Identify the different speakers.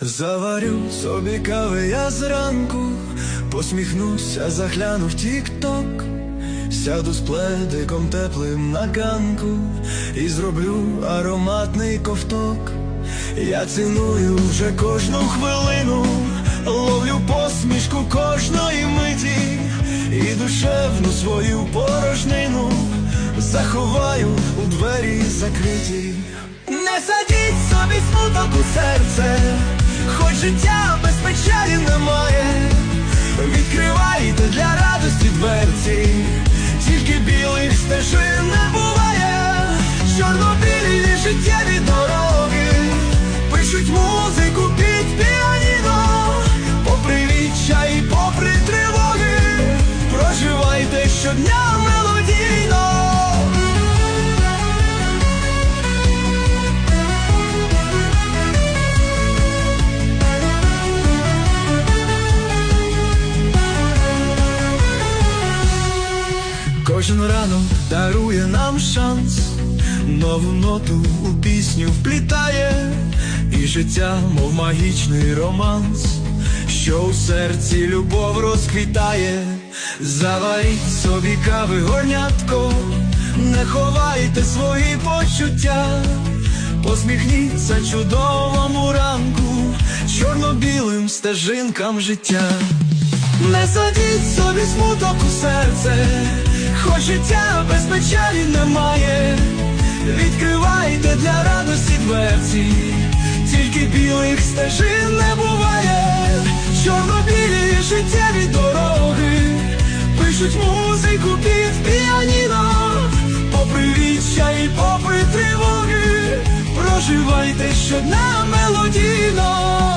Speaker 1: Заварю собі кави я зранку, посміхнуся, загляну в тік-ток, сяду з пледиком теплим на ганку і зроблю ароматний ковток. Я ціную вже кожну хвилину, ловлю посмішку кожної миті, і душевну свою порожнину заховаю у двері закриті. Не садіть собі смуток у серце, хоч життя без печалі немає. Відкривайте для радості дверці, тільки білих стежин ранок дарує нам шанс, нову ноту у пісню вплітає, і життя, мов магічний романс, що у серці любов розквітає, заваріть собі кави горнятко, не ховайте свої почуття, посміхніться чудовому ранку, чорно-білим стежинкам життя. Не садіть собі смуток у серце, хоч життя без печалі немає. Відкривайте для радості дверці, тільки білих стежин не буває. Чорнобілі життєві дороги, пишуть музику під піаніно, попри відчай і попри тривоги, проживайте щодня мелодійно.